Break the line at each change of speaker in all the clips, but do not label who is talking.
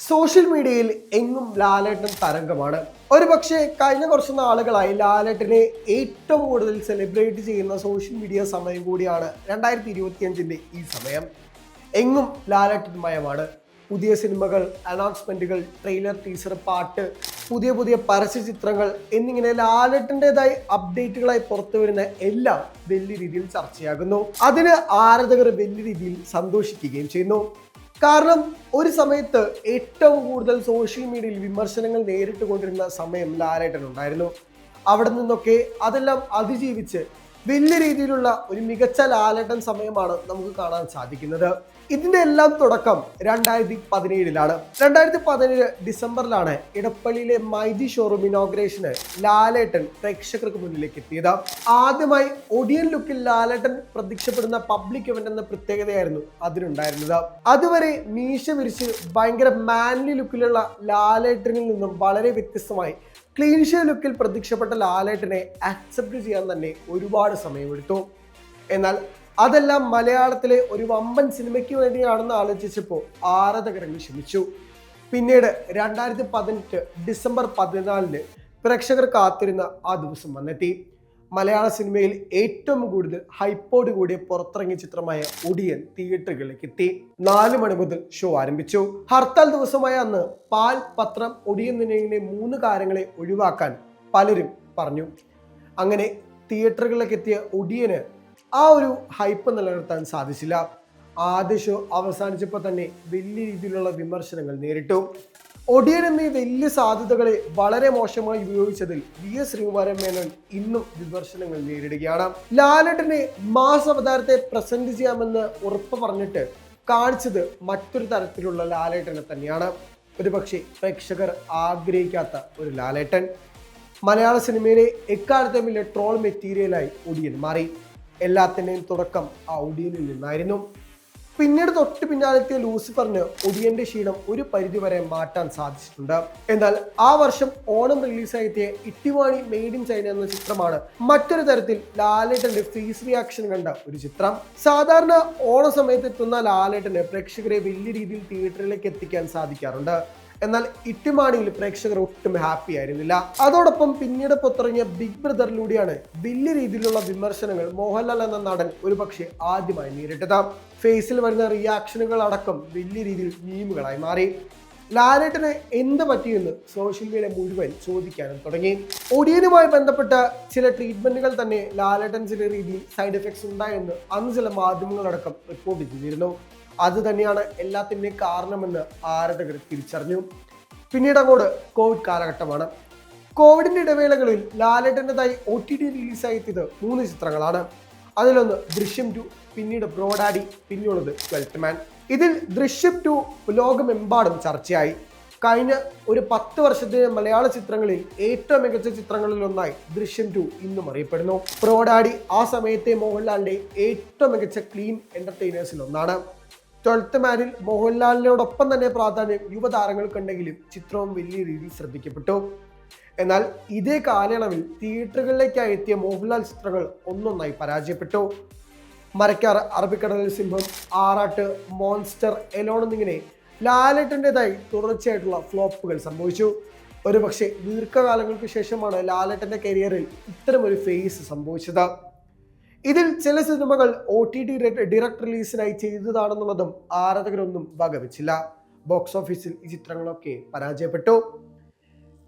Social മീഡിയയിൽ എങ്ങും ലാലേട്ടൻ തരംഗമാണ്. ഒരു പക്ഷേ കഴിഞ്ഞ കുറച്ച് നാളുകളായി ലാലേട്ടനെ ഏറ്റവും കൂടുതൽ സെലിബ്രേറ്റ് ചെയ്യുന്ന സോഷ്യൽ മീഡിയ സമയം കൂടിയാണ് രണ്ടായിരത്തി ഇരുപത്തിയഞ്ചിന്റെ ഈ സമയം. എങ്ങും ലാലേട്ടൻ മയമാണ് പുതിയ സിനിമകൾ അനൗൺസ്മെന്റുകൾ ട്രെയിലർ ടീസർ പാട്ട് പുതിയ പുതിയ പരസ്യ ചിത്രങ്ങൾ എന്നിങ്ങനെ ലാലേട്ടന്റെതായി അപ്ഡേറ്റുകളായി പുറത്തു വരുന്ന എല്ലാം വലിയ രീതിയിൽ ചർച്ചയാകുന്നു. അതിന് ആരാധകർ വലിയ രീതിയിൽ സന്തോഷിക്കുകയും ചെയ്യുന്നു. കാരണം ഒരു സമയത്ത് ഏറ്റവും കൂടുതൽ സോഷ്യൽ മീഡിയയിൽ വിമർശനങ്ങൾ നേരിട്ട് കൊണ്ടിരുന്ന സമയം ലാലേട്ടൻ ഉണ്ടായിരുന്നു അവിടെ നിന്നൊക്കെ അതെല്ലാം അതിജീവിച്ച് വലിയ രീതിയിലുള്ള ഒരു മികച്ച ലാലട്ടൻ സമയമാണ് നമുക്ക് കാണാൻ സാധിക്കുന്നത്. ഇതിന്റെ എല്ലാം തുടക്കം രണ്ടായിരത്തി പതിനേഴിലാണ്. രണ്ടായിരത്തി പതിനേഴ് ഡിസംബറിലാണ് ഇടപ്പള്ളിയിലെ മൈജി ഷോറൂം ഇനോഗ്രേഷന് ലാലേട്ടൻ പ്രേക്ഷകർക്ക് മുന്നിലേക്ക് എത്തിയത്. ആദ്യമായി ഒഡിയൻ ലുക്കിൽ ലാലേട്ടൻ പ്രത്യക്ഷപ്പെടുന്ന പബ്ലിക് ഇവന്റ് എന്ന പ്രത്യേകതയായിരുന്നു അതിനുണ്ടായിരുന്നത്. അതുവരെ മീശ വിരിച്ച് ഭയങ്കര മാൻലി ലുക്കിലുള്ള ലാലേട്ടനിൽ നിന്നും വളരെ വ്യത്യസ്തമായി ക്ലീൻ ഷേ ലുക്കിൽ പ്രത്യക്ഷപ്പെട്ട ലാലേട്ടനെ അക്സെപ്റ്റ് ചെയ്യാൻ തന്നെ ഒരുപാട് സമയമെടുത്തു. എന്നാൽ അതെല്ലാം മലയാളത്തിലെ ഒരു വമ്പൻ സിനിമയ്ക്ക് വേണ്ടിയാണെന്ന് ആലോചിച്ചപ്പോൾ ആരാധകരങ്ങ് ക്ഷമിച്ചു. പിന്നീട് രണ്ടായിരത്തി പതിനെട്ട് ഡിസംബർ പതിനാലിന് പ്രേക്ഷകർ കാത്തിരുന്ന ആ ദിവസം വന്നെത്തി. മലയാള സിനിമയിൽ ഏറ്റവും കൂടുതൽ ഹൈപ്പോട് കൂടിയ പുറത്തിറങ്ങിയ ചിത്രമായ ഒടിയൻ തിയേറ്ററുകളിലേക്ക് എത്തി. നാല് മണി മുതൽ ഷോ ആരംഭിച്ചു. ഹർത്താൽ ദിവസമായ അന്ന് പാൽ പത്രം ഒടിയൻ എന്നിങ്ങനെ മൂന്ന് കാര്യങ്ങളെ ഒഴിവാക്കാൻ പലരും പറഞ്ഞു. അങ്ങനെ തിയേറ്ററുകളിലേക്ക് എത്തിയ ഒടിയന് ആ ഒരു ഹൈപ്പ് നിലനിർത്താൻ സാധിച്ചില്ല. ആദ്യ ഷോ അവസാനിച്ചപ്പോൾ തന്നെ വലിയ രീതിയിലുള്ള വിമർശനങ്ങൾ നേരിട്ടു. ഒടിയൻ എന്നീ വലിയ സാധ്യതകളെ വളരെ മോശമായി ഉപയോഗിച്ചതിൽ വി എസ് ശ്രീകുമാരൻ മേനോൻ ഇന്നും വിമർശനങ്ങൾ നേരിടുകയാണ്. ലാലേട്ടനെ മാസ് അവതാരത്തെ പ്രസന്റ് ചെയ്യാമെന്ന് ഉറപ്പ് പറഞ്ഞിട്ട് കാണിച്ചത് മറ്റൊരു തരത്തിലുള്ള ലാലേട്ടനെ തന്നെയാണ്. ഒരുപക്ഷെ പ്രേക്ഷകർ ആഗ്രഹിക്കാത്ത ഒരു ലാലേട്ടൻ. മലയാള സിനിമയിലെ എക്കാലത്തെ വലിയ ട്രോൾ മെറ്റീരിയലായി ഒടിയൻ മാറി. എല്ലാത്തിന്റെയും തുടക്കം ആ ഒടിയനിൽ നിന്നായിരുന്നു. പിന്നീട് തൊട്ട് പിന്നാലെത്തിയ ലൂസിഫറിന് ഒടിയന്റെ ക്ഷീണം ഒരു പരിധിവരെ മാറ്റാൻ സാധിച്ചിട്ടുണ്ട്. എന്നാൽ ആ വർഷം ഓണം റിലീസായി എത്തിയ ഇട്ടിവാണി മെയ്ഡ് ഇൻ ചൈന എന്ന ചിത്രമാണ് മറ്റൊരു തരത്തിൽ ലാലേട്ടന്റെ ഫേസ് റിയാക്ഷൻ കണ്ട ഒരു ചിത്രം. സാധാരണ ഓണ സമയത്ത് എത്തുന്ന ലാലേട്ടന് പ്രേക്ഷകരെ വലിയ രീതിയിൽ തിയേറ്ററിലേക്ക് എത്തിക്കാൻ സാധിക്കാറുണ്ട്. എന്നാൽ ഇട്ടിമാണിയിൽ പ്രേക്ഷകർ ഒട്ടും ഹാപ്പി ആയിരുന്നില്ല. അതോടൊപ്പം പിന്നീട് പുറത്തിറങ്ങിയ ബിഗ് ബ്രദറിലൂടെയാണ് വലിയ രീതിയിലുള്ള വിമർശനങ്ങൾ മോഹൻലാൽ എന്ന നടൻ ഒരുപക്ഷെ ആദ്യമായി നേരിട്ടത്. ഫേസിൽ വരുന്ന റിയാക്ഷനുകൾ അടക്കം വലിയ രീതിയിൽ മീമുകളായി മാറി. ലാലേട്ടന് എന്ത് പറ്റിയെന്ന് സോഷ്യൽ മീഡിയ മുഴുവൻ ചോദിക്കാനും തുടങ്ങി. ഒടിയനുമായി ബന്ധപ്പെട്ട ചില ട്രീറ്റ്മെന്റുകൾ തന്നെ ലാലേട്ടൻ ചില രീതിയിൽ സൈഡ് എഫക്ട്സ് ഉണ്ടായെന്ന് അന്ന് ചില മാധ്യമങ്ങളടക്കം റിപ്പോർട്ട് ചെയ്തിരുന്നു. അത് തന്നെയാണ് എല്ലാത്തിന്റെയും കാരണമെന്ന് ആരാധകർ തിരിച്ചറിഞ്ഞു. പിന്നീട് അങ്ങോട്ട് കോവിഡ് കാലഘട്ടമാണ്. കോവിഡിന്റെ ഇടവേളകളിൽ ലാലേട്ടന്റെതായി ഒ ടി ടി റിലീസായി എത്തിയത് മൂന്ന് ചിത്രങ്ങളാണ്. അതിലൊന്ന് ദൃശ്യം ടു പിന്നീട് ബ്രോഡാഡി പിന്നെയുള്ളത് ട്വൽത്ത് മാൻ ഇതിൽ ദൃശ്യം ടു ലോകമെമ്പാടും ചർച്ചയായി. കഴിഞ്ഞ ഒരു പത്ത് വർഷത്തെ മലയാള ചിത്രങ്ങളിൽ ഏറ്റവും മികച്ച ചിത്രങ്ങളിൽ ഒന്നായി ദൃശ്യം ടു ഇന്നും അറിയപ്പെടുന്നു. പ്രോഡാഡി ആ സമയത്തെ മോഹൻലാലിന്റെ ഏറ്റവും മികച്ച ക്ലീൻ എന്റർടൈനേഴ്സിൽ ഒന്നാണ്. ട്വൽത്ത് മാനിൽ മോഹൻലാലിനോടൊപ്പം തന്നെ പ്രാധാന്യം യുവതാരങ്ങൾക്കുണ്ടെങ്കിലും ചിത്രവും വലിയ രീതിയിൽ ശ്രദ്ധിക്കപ്പെട്ടു. എന്നാൽ ഇതേ കാലയളവിൽ തിയേറ്ററുകളിലേക്കായി എത്തിയ മോഹൻലാൽ ചിത്രങ്ങൾ ഒന്നൊന്നായി പരാജയപ്പെട്ടു. മരക്കാർ അറബിക്കടലിൽ സിംഹം ആറാട്ട് മോൺസ്റ്റർ എലോൺ എന്നിങ്ങനെ ലാലേട്ടന്റെതായി തുടർച്ചയായിട്ടുള്ള ഫ്ലോപ്പുകൾ സംഭവിച്ചു. ഒരുപക്ഷെ ദീർഘകാലങ്ങൾക്ക് ശേഷമാണ് ലാലേട്ടന്റെ കരിയറിൽ ഇത്തരമൊരു ഫേസ് സംഭവിച്ചത്. ഇതിൽ ചില സിനിമകൾ ഒ ടി ടി ഡിറക്ട് റിലീസിനായി ചെയ്തതാണെന്നുള്ളതും ആരാധകരൊന്നും വകവെച്ചില്ല. ബോക്സ് ഓഫീസിൽ ഈ ചിത്രങ്ങളൊക്കെ പരാജയപ്പെട്ടു.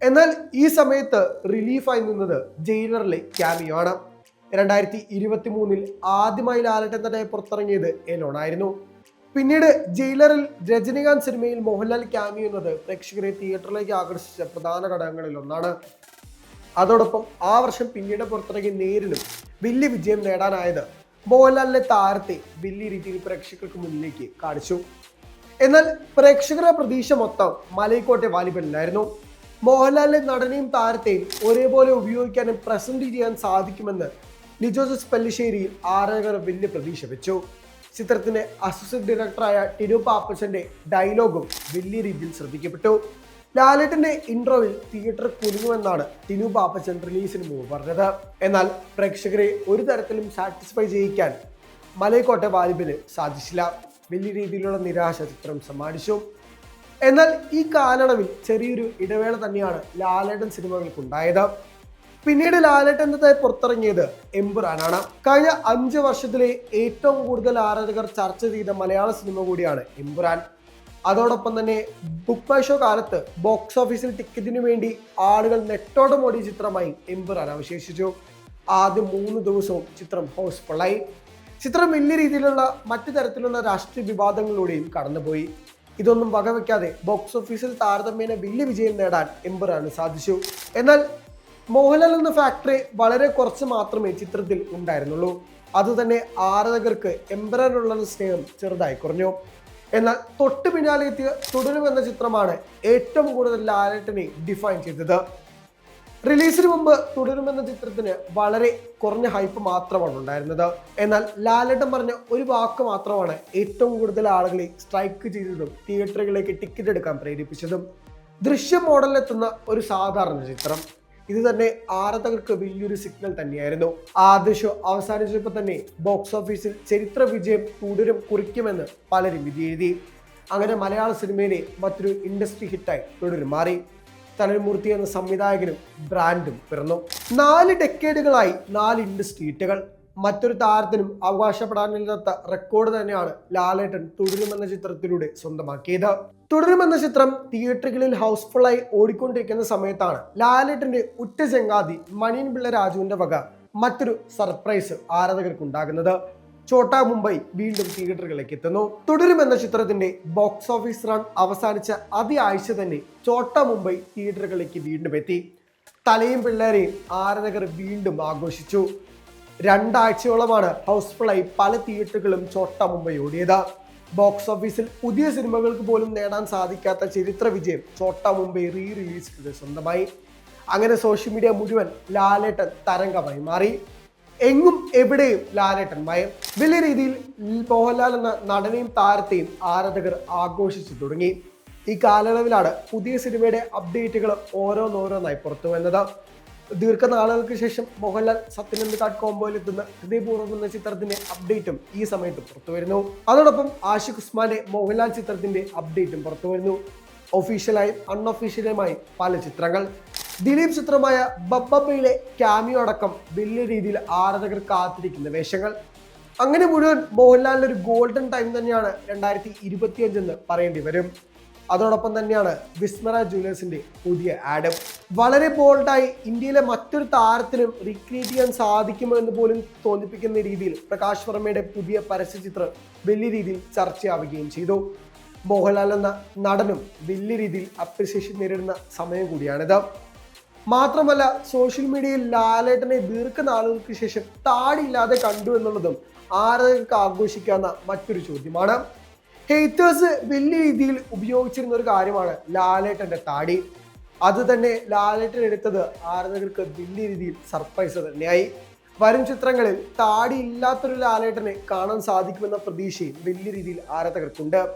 എന്നാൽ ഈ സമയത്ത് റിലീഫായി നിന്നത് ജയിലറിലെ ക്യാമിയോ ആണ്. രണ്ടായിരത്തി ഇരുപത്തി മൂന്നിൽ ആദ്യമായി ലാലട്ടൻ തന്നെ പുറത്തിറങ്ങിയത് എലോണായിരുന്നു പിന്നീട് ജയിലറിൽ രജനികാന്ത് സിനിമയിൽ മോഹൻലാൽ ക്യാമിയോ എന്നത് പ്രേക്ഷകരെ തിയേറ്ററിലേക്ക് ആകർഷിച്ച പ്രധാന ഘടകങ്ങളിൽ ഒന്നാണ്. അതോടൊപ്പം ആ വർഷം പിന്നീട് പുറത്തിറങ്ങിയ നേരിലും വലിയ വിജയം നേടാനായത് മോഹൻലാലിന്റെ താരത്തെ വലിയ രീതിയിൽ പ്രേക്ഷകർക്ക് മുന്നിലേക്ക് കാണിച്ചു. എന്നാൽ പ്രേക്ഷകരുടെ പ്രതീക്ഷ മൊത്തം മലയിക്കോട്ടെ വാലിബനിലായിരുന്നു മോഹൻലാലിന്റെ നടനെയും താരത്തെയും ഒരേപോലെ ഉപയോഗിക്കാനും പ്രസന്റ് ചെയ്യാൻ സാധിക്കുമെന്ന് ലിജോസസ് പല്ലിശ്ശേരിയിൽ ആരാധകർ വലിയ പ്രതീക്ഷ വെച്ചു. ചിത്രത്തിന്റെ അസിസ്റ്റന്റ് ഡയറക്ടറായ ടിനു പാപ്പച്ചന്റെ ഡയലോഗും വലിയ രീതിയിൽ ശ്രദ്ധിക്കപ്പെട്ടു. ലാലേട്ടന്റെ ഇൻട്രോവിൽ തിയേറ്റർ കുലുങ്ങുമെന്നാണ് ടിനു പാപ്പച്ചൻ റിലീസിന് മുമ്പ് പറഞ്ഞത്. എന്നാൽ പ്രേക്ഷകരെ ഒരു തരത്തിലും സാറ്റിസ്ഫൈ ചെയ്യിക്കാൻ മലയക്കോട്ടെ വാലിബിന് സാധിച്ചില്ല. വലിയ രീതിയിലുള്ള നിരാശ ചിത്രം സമ്മാനിച്ചു. എന്നാൽ ഈ കാലയളവിൽ ചെറിയൊരു ഇടവേള തന്നെയാണ് ലാലേട്ടൻ സിനിമകൾക്കുണ്ടായത്. പിന്നീട് ലാലേട്ടൻ എന്നതായി പുറത്തിറങ്ങിയത് എമ്പുരാനാണ്. കഴിഞ്ഞ അഞ്ച് വർഷത്തിലെ ഏറ്റവും കൂടുതൽ ആരാധകർ ചർച്ച ചെയ്ത മലയാള സിനിമ കൂടിയാണ് എമ്പുരാൻ. അതോടൊപ്പം തന്നെ ബുക്ക് മൈ ഷോ കാലത്ത് ബോക്സ് ഓഫീസിൽ ടിക്കറ്റിന് വേണ്ടി ആളുകൾ നെട്ടോട്ടം ഓടിയ ചിത്രമായി എമ്പുരാൻ അവശേഷിച്ചു. ആദ്യ മൂന്ന് ദിവസവും ചിത്രം ഹൗസ്ഫുള്ളായി ചിത്രം വലിയ രീതിയിലുള്ള മറ്റു തരത്തിലുള്ള രാഷ്ട്രീയ വിവാദങ്ങളിലൂടെയും കടന്നുപോയി. ഇതൊന്നും വകവെക്കാതെ ബോക്സ് ഓഫീസിൽ താരതമ്യേന വലിയ വിജയം നേടാൻ എമ്പുരാന് സാധിച്ചു. എന്നാൽ മോഹൻലാൽ എന്ന ഫാക്ടറി വളരെ കുറച്ച് മാത്രമേ ചിത്രത്തിൽ ഉണ്ടായിരുന്നുള്ളൂ. അതുതന്നെ ആരാധകർക്ക് എംബറാനുള്ള സ്നേഹം ചെറുതായി കുറഞ്ഞു. എന്നാൽ തൊട്ട് പിന്നാലെ എത്തിയ തുടരും എന്ന ചിത്രമാണ് ഏറ്റവും കൂടുതൽ ലാലേട്ടനെ ഡിഫൈൻ ചെയ്തത്. റിലീസിന് മുമ്പ് തുടരുമെന്ന ചിത്രത്തിന് വളരെ കുറഞ്ഞ ഹൈപ്പ് മാത്രമാണ് ഉണ്ടായിരുന്നത്. എന്നാൽ ലാലേട്ടൻ പറഞ്ഞ ഒരു വാക്ക് മാത്രമാണ് ഏറ്റവും കൂടുതൽ ആളുകളെ സ്ട്രൈക്ക് ചെയ്തതും തിയേറ്ററുകളിലേക്ക് ടിക്കറ്റ് എടുക്കാൻ പ്രേരിപ്പിച്ചതും. ദൃശ്യ മോഡലിലെത്തുന്ന ഒരു സാധാരണ ചിത്രം. ഇത് തന്നെ ആരാധകർക്ക് വലിയൊരു സിഗ്നൽ തന്നെയായിരുന്നു. ആദ്യ ഷോ അവസാനിച്ചപ്പോൾ തന്നെ ബോക്സ് ഓഫീസിൽ ചരിത്ര വിജയം തുടരും കുറിക്കുമെന്ന് പലരും വിധിയെഴുതി. അങ്ങനെ മലയാള സിനിമയിലെ മറ്റൊരു ഇൻഡസ്ട്രി ഹിറ്റായി തുടരും മാറി. തലമൂർത്തി എന്ന സംവിധായകനും ബ്രാൻഡും പിറന്നു. നാല് ഡെക്കേഡുകളായി നാല് ഇൻഡസ്ട്രി ഹിറ്റുകൾ മറ്റൊരു താരത്തിനും അവകാശപ്പെടാനില്ലാത്ത റെക്കോർഡ് തന്നെയാണ് ലാലേട്ടൻ തുടരുമെന്ന ചിത്രത്തിലൂടെ സ്വന്തമാക്കിയത്. തുടരുമെന്ന ചിത്രം തിയേറ്ററുകളിൽ ഹൗസ്ഫുള്ളായി ഓടിക്കൊണ്ടിരിക്കുന്ന സമയത്താണ് ലാലേട്ടന്റെ ഉറ്റ ചങ്ങാതി മണിയൻ പിള്ള രാജുവിന്റെ വക മറ്റൊരു സർപ്രൈസ് ആരാധകർക്കുണ്ടാകുന്നത്. ചോട്ടാ മുംബൈ വീണ്ടും തിയേറ്ററുകളിലേക്ക് എത്തുന്നു. തുടരുമെന്ന ചിത്രത്തിന്റെ ബോക്സ് ഓഫീസ് റൺ അവസാനിച്ച അതേ ആഴ്ച തന്നെ ചോട്ടാ മുംബൈ തിയേറ്ററുകളിലേക്ക് വീണ്ടും എത്തി. തലയും പിള്ളേരെയും ആരാധകർ വീണ്ടും ആഘോഷിച്ചു. രണ്ടാഴ്ചയോളമാണ് ഹൗസ്ഫുള്ളായി പല തിയേറ്ററുകളും ചോട്ട മുംബൈ ഓടിയത്. ബോക്സ് ഓഫീസിൽ പുതിയ സിനിമകൾക്ക് പോലും നേടാൻ സാധിക്കാത്ത ചരിത്ര വിജയം ചോട്ട മുംബൈ റീ റിലീസ് ചെയ്ത് സ്വന്തമായി. അങ്ങനെ സോഷ്യൽ മീഡിയ മുഴുവൻ ലാലേട്ടൻ തരംഗമായി മാറി. എങ്ങും എവിടെയും ലാലേട്ടൻ മയം. വലിയ രീതിയിൽ മോഹൻലാൽ എന്ന നടനെയും താരത്തെയും ആരാധകർ ആഘോഷിച്ചു തുടങ്ങി. ഈ കാലയളവിലാണ് പുതിയ സിനിമയുടെ അപ്ഡേറ്റുകൾ ഓരോന്നോരോന്നായി പുറത്തു വന്നത് ദീർഘനാളുകൾക്ക് ശേഷം മോഹൻലാൽ സത്യനന്ദിക്കാട് കോംബോയിൽ എത്തുന്ന ഹൃദയപൂർവം എന്ന ചിത്രത്തിന്റെ അപ്ഡേറ്റും ഈ സമയത്ത് പുറത്തുവരുന്നു അതോടൊപ്പം ആഷിഖ് ഉസ്മാന്റെ മോഹൻലാൽ ചിത്രത്തിന്റെ അപ്ഡേറ്റും പുറത്തുവരുന്നു ഒഫീഷ്യലായും അൺഒഫീഷ്യലുമായി പല ചിത്രങ്ങൾ. ദിലീപ് ചിത്രമായ ബബ്ബയിലെ ക്യാമിയോ അടക്കം വലിയ രീതിയിൽ ആരാധകർ കാത്തിരിക്കുന്ന വേഷങ്ങൾ. അങ്ങനെ മുഴുവൻ മോഹൻലാലിന്റെ ഒരു ഗോൾഡൻ ടൈം തന്നെയാണ് രണ്ടായിരത്തി ഇരുപത്തിയഞ്ചെന്ന് പറയേണ്ടി വരും. അതോടൊപ്പം തന്നെയാണ് വിസ്മര ജുവലേഴ്സിന്റെ പുതിയ ആഡും. വളരെ ബോൾഡായി ഇന്ത്യയിലെ മറ്റൊരു താരത്തിനും റീക്രിയേറ്റ് ചെയ്യാൻ സാധിക്കുമോ എന്ന് പോലും തോന്നിപ്പിക്കുന്ന രീതിയിൽ പ്രകാശ് വർമ്മയുടെ പുതിയ പരസ്യചിത്രം വലിയ രീതിയിൽ ചർച്ചയാവുകയും ചെയ്തു. മോഹൻലാൽ എന്ന നടനും വലിയ രീതിയിൽ അപ്രിസിയേഷൻ നേരിടുന്ന സമയം കൂടിയാണിത്. മാത്രമല്ല സോഷ്യൽ മീഡിയയിൽ ലാലേട്ടനെ ദീർഘനാളുകൾക്ക് ശേഷം താടിയില്ലാതെ കണ്ടു എന്നുള്ളതും ആരാധകർക്ക് ആഘോഷിക്കാവുന്ന മറ്റൊരു ചോദ്യമാണ്. ഹെയ്റ്റേഴ്സ് വലിയ രീതിയിൽ ഉപയോഗിച്ചിരുന്ന ഒരു കാര്യമാണ് ലാലേട്ടന്റെ താടി. അത് തന്നെ ലാലേട്ടൻ എടുത്തത് ആരാധകർക്ക് വലിയ രീതിയിൽ സർപ്രൈസ് തന്നെയായി വരും ചിത്രങ്ങളിൽ താടി ഇല്ലാത്തൊരു ലാലേട്ടനെ കാണാൻ സാധിക്കുമെന്ന പ്രതീക്ഷയും വലിയ രീതിയിൽ ആരാധകർക്കുണ്ട്.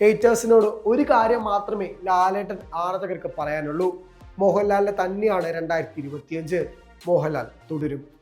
ഹേറ്റേഴ്സിനോട് ഒരു കാര്യം മാത്രമേ ലാലേട്ടൻ ആരാധകർക്ക് പറയാനുള്ളൂ. മോഹൻലാലിനെ തന്നെയാണ് രണ്ടായിരത്തി ഇരുപത്തിയഞ്ച്. മോഹൻലാൽ തുടരും.